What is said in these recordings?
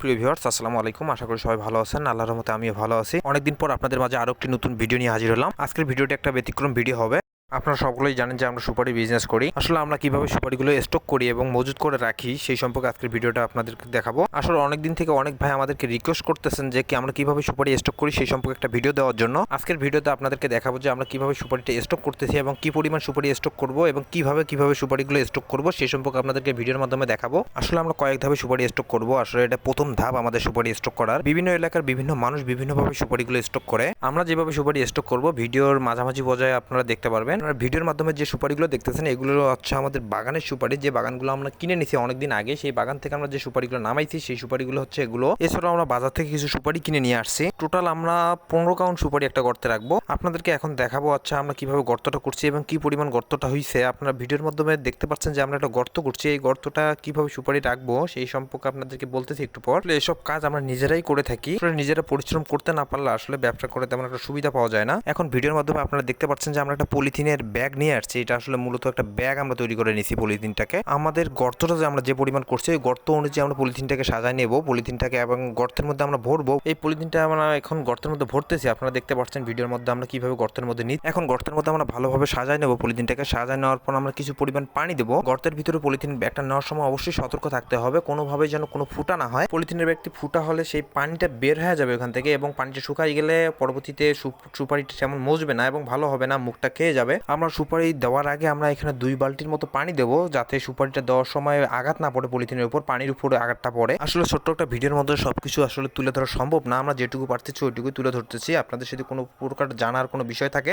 প্রিয় ভিউয়ার্স, আসসালামু আলাইকুম। আশা করি সবাই ভালো আছেন। আল্লাহর রহমতে আমিও ভালো আছি। অনেকদিন পর আপনাদের মাঝে আরও একটি নতুন ভিডিও নিয়ে হাজির হলাম। আজকের ভিডিওটি একটা ব্যতিক্রম ভিডিও হবে। আপনারা সকলেই জানেন যে আমরা সুপারি বিজনেস করি। আসলে আমরা কীভাবে সুপারিগুলো স্টক করি এবং মজুত করে রাখি, সেই সম্পর্কে আজকের ভিডিওটা আপনাদেরকে দেখাবো। আসলে অনেক দিন থেকে অনেক ভাই আমাদেরকে রিকোয়েস্ট করতেছেন যে কি আমরা কীভাবে সুপারি স্টক করি, সেই সম্পর্কে একটা ভিডিও দেওয়ার জন্য। আজকের ভিডিওতে আপনাদেরকে দেখাবো যে আমরা কীভাবে সুপারিটা স্টক করতেছি এবং কি পরিমাণ সুপারি স্টক করব এবং কীভাবে কীভাবে সুপারিগুলো স্টক করব, সেই সম্পর্কে আপনাদেরকে ভিডিওর মাধ্যমে দেখাবো। আসলে আমরা কয়েক ধাপে সুপারি স্টক করব। আসলে এটা প্রথম ধাপ আমাদের সুপারি স্টক করার। বিভিন্ন এলাকার বিভিন্ন মানুষ বিভিন্নভাবে সুপারিগুলো স্টক করে। আমরা যেভাবে সুপারি স্টক করব, ভিডিওর মাঝামাঝি পর্যায়ে আপনারা দেখতে পারবেন। আর ভিডিওর মাধ্যমে যে সুপারিগুলো দেখতেছেন, এগুলো হচ্ছে আমাদের বাগানের সুপারি। যে বাগানগুলো আমরা কিনে নিছি অনেকদিন আগে, সেই বাগান থেকে আমরা যে সুপারিগুলো নামাইছি, সেই সুপারিগুলো হচ্ছে এগুলো। এছাড়াও আমরা বাজার থেকে কিছু সুপারি কিনে নিয়ে আসছি। টোটাল আমরা পনেরো কাউন্ট সুপারি একটা গর্তে রাখব। আপনাদেরকে এখন দেখাবো আচ্ছা আমরা কীভাবে গর্তটা করছি এবং কি পরিমাণ গর্তটা হয়েছে আপনারা ভিডিওর মাধ্যমে দেখতে পাচ্ছেন যে আমরা একটা গর্ত করছি। এই গর্তটা কীভাবে সুপারি রাখব, সেই সম্পর্কে আপনাদেরকে বলতেছি একটু পর। এসব কাজ আমরা নিজেরাই করে থাকি। নিজেরা পরিশ্রম করতে না পারলে আসলে ব্যবসা করে তেমন একটা সুবিধা পাওয়া যায় না। এখন ভিডিওর মাধ্যমে আপনারা দেখতে পাচ্ছেন যে আমরা একটা পলিথিনের ব্যাগ নিয়ে আসছি, এটা আসলে মূলত একটা ব্যাগ আমরা তৈরি করে নিছি পলিথিনটাকে। আমাদের গর্তটা যে আমরা যে পরিমাণ করছি, ওই গর্ত অনুযায়ী আমরা পলিথিনটাকে সাজায় নেব, পলিথিনটাকে এবং গর্তের মধ্যে আমরা ভরবো। এই পলিথিনটা আমরা এখন গর্তের মধ্যে ভরতেছি, আপনারা দেখতে পাচ্ছেন ভিডিওর মধ্যে আমরা কীভাবে গর্তের মধ্যে নিই। এখন গর্তের মধ্যে আমরা ভালোভাবে সাজায় নেব পলিথিনটাকে, সাজায় নেওয়ার পর আমরা কিছু পরিমাণ পানি দেবো। গর্তের ভিতরে পলিথিন ব্যাগটা নেওয়ার সময় অবশ্যই সতর্ক থাকতে হবে কোনোভাবে যেন কোনো ফুটা না হয়। পলিথিনের ব্যাগটি ফুটা হলে সেই পানিটা বের হয়ে যাবে ওখান থেকে এবং পানিটা শুকাই গেলে পরবর্তীতে সুপারিটা তেমন মজবে না এবং ভালো হবে না, মুখটা খেয়ে যাবে। আমরা সুপারি দেওয়ার আগে আমরা এখানে দুই বালতির মতো পানি দেবো, যাতে সুপারিটা দেওয়ার সময় আঘাত না পড়ে পলিথিনের উপর, পানির উপরে আঘাতটা পড়ে। আসলে ছোট্ট একটা ভিডিওর মধ্যে সবকিছু আসলে তুলে ধরা সম্ভব না, আমরা যেটুকু পারতেছি ওইটুকু তুলে ধরতেছি। আপনাদের যদি কোনো প্রকার জানার কোনো বিষয় থাকে,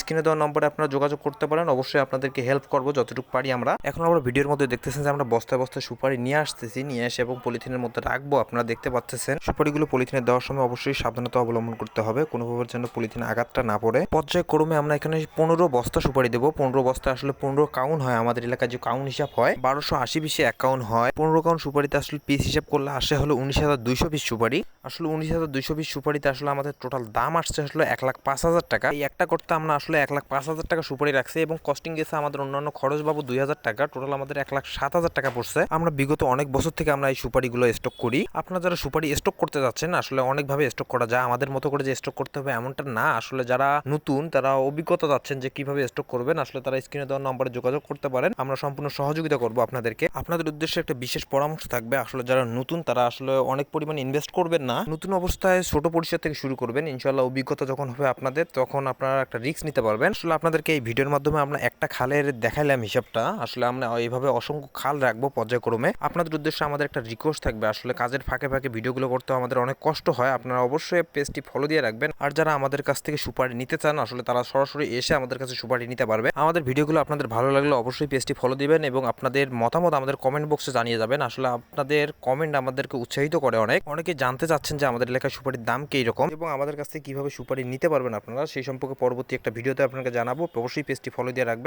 স্ক্রিনে দেওয়া নম্বরে আপনারা যোগাযোগ করতে পারেন, অবশ্যই আপনাদেরকে হেল্প করব যতটুকু পারি আমরা। এখন আমরা ভিডিওর মধ্যে দেখতেছেন যে আমরা বস্তায় বস্তায় সুপারি নিয়ে আসতেছি, নিয়ে এসে এবং পলিথিনের মধ্যে রাখব, আপনারা দেখতে পাচ্ছেন। সুপারিগুলো পলিথিনে দেওয়ার সময় অবশ্যই সাবধানতা অবলম্বন করতে হবে, কোনোভাবে যেন পলিথিনে আঘাতটা না পড়ে। পর্যায়ক্রমে আমরা এখানে পনেরো বস্তা সুপারি দেবো। পনেরো বস্তা আসলে পনেরো কাউন হয়। আমাদের এলাকায় যে কাউন হিসাব হয়, বারোশো আশি পিসে এক কাউন হয়। পনেরো কাউন সুপারিতে আসলে পিস হিসাব করলে আসে হলো উনিশ হাজার দুইশো পিস সুপারি। আসলে উনিশ হাজার দুইশো পিস সুপারিতে আসলে আমাদের টোটাল দাম আসছে আসলে এক লাখ পাঁচ হাজার টাকা। এই একটা করতে আমরা আসলে এক লাখ পাঁচ হাজার টাকা সুপারি রাখছি এবং কস্টিং গেছে আমাদের অন্যান্য খরচ বাবু দুই হাজার টাকা। টোটাল আমাদের এক লাখ সাত হাজার টাকা পড়ছে। আমরা বিগত অনেক বছর থেকে আমরা এই সুপারিগুলো স্টক করি। আপনারা যারা সুপারি স্টক করতে যাচ্ছেন, আসলে অনেকভাবে স্টক করা যায়। আমাদের মতো করে যে স্টক করতে হবে এমনটা না। আসলে যারা নতুন, তারা অভিজ্ঞতা যাচ্ছেন যে কীভাবে স্টক করবেন, আসলে তারা স্ক্রিনে দেওয়ার নম্বরে যোগাযোগ করতে পারেন। আমরা সম্পূর্ণ সহযোগিতা করব আপনাদেরকে। আপনাদের উদ্দেশ্যে একটা বিশেষ পরামর্শ থাকবে, আসলে যারা নতুন, তারা আসলে অনেক পরিমাণ ইনভেস্ট করবেন না। নতুন অবস্থায় ছোট পরিসর থেকে শুরু করবেন ইনশাল্লাহ অভিজ্ঞতা যখন হবে আপনাদের, তখন আপনারা একটা রিস্ক নিতে পারবেন। আসলে আপনাদেরকে এই ভিডিওর মাধ্যমে আমরা একটা খালের দেখাইলাম হিসাবটা। আসলে আমরা এইভাবে অসংখ্য খাল রাখব পর্যায়ক্রমে। আপনাদের উদ্দেশ্যে আমাদের একটা রিকোয়েস্ট থাকবে, আসলে কাজের ফাঁকে ফাঁকে ভিডিওগুলো করতে আমাদের অনেক কষ্ট হয়, আপনারা অবশ্যই পেজটি ফলো দিয়ে রাখবেন। আর যারা আমাদের কাছ থেকে সুপারি নিতে চান, আসলে তারা সরাসরি এসে আমাদের কাছে সুপারি নিতে পারবে। আমাদের ভিডিওগুলো আপনাদের ভালো লাগলে অবশ্যই পেজটি ফলো দিবেন এবং আপনাদের মতামত আমাদের কমেন্ট বক্সে জানিয়ে যাবেন। আসলে আপনাদের কমেন্ট আমাদেরকে উৎসাহিত করে অনেক। অনেকে জানতে চাচ্ছেন যে আমাদের এলাকায় সুপারির দাম কী রকম এবং আমাদের কাছ থেকে কীভাবে সুপারি নিতে পারবেন আপনারা, সেই সম্পর্কে পরবর্তী একটা ভিডিওতে আপনাকে জানাব। অবশ্যই পেজটি ফলো দিয়ে রাখবেন।